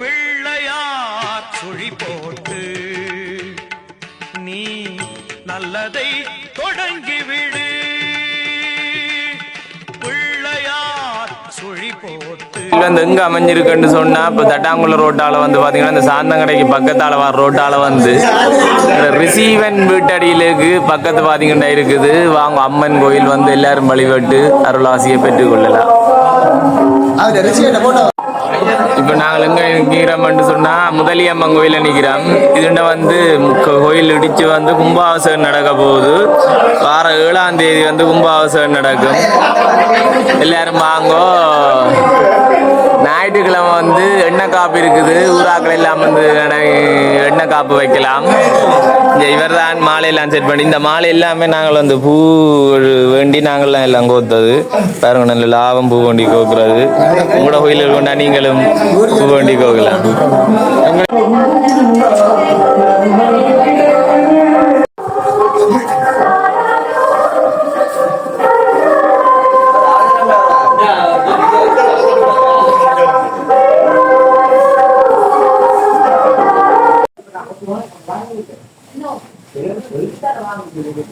பிள்ளையார் சுழி போட்டு நீ நல்லதை தொடங்கிவிடு பிள்ளையார் சுழி போட்டு. இது வந்து எங்க அமைஞ்சிருக்குன்னு சொன்னா இப்ப தட்டாங்குளம் ரோட்டால வந்து பாத்தீங்கன்னா இந்த சாந்தங்கடைக்கு பக்கத்தால வர ரோட்டால வந்து இந்த ரிசீவன் வீட்டடியிலுக்கு பக்கத்து பாத்தீங்கன்னா இருக்குது. வாங்க அம்மன் கோயில் வந்து எல்லாரும் வழிபட்டு அருளாசியை பெற்றுக் கொள்ளலாம் இப்ப நாங்கள் எங்க நிக்கிறோம்னு சொன்னா முதலியம்மன் கோயில நிக்கிறோம் இதுண்ட வந்து முக்க- கோயில் இடிச்சு வந்து கும்பாபிஷேகம் நடக்க போகுது. வார ஏழாம் தேதி வந்து கும்பாபிஷேகம் நடக்கும். எல்லாரும் வாங்கோ. ஞாயிற்றுக்கிழமை வந்து எண்ணெய் காப்பு இருக்குது. ஊராக்கள் எல்லாம் வந்து எண்ணெய் காப்பு வைக்கலாம். இந்த இவர் தான் மாலையெல்லாம் செட் பண்ணி இந்த மாலை எல்லாமே நாங்கள் வந்து பூ வேண்டி நாங்கள்லாம் எல்லாம் கோத்தது. பாருங்க நல்ல லாபம் பூ வேண்டி கோக்குறது. உங்களோட கோயிலில் கொண்டா நீங்களும் பூ வேண்டி கோக்கலாம். want a language. No. They don't speak that language.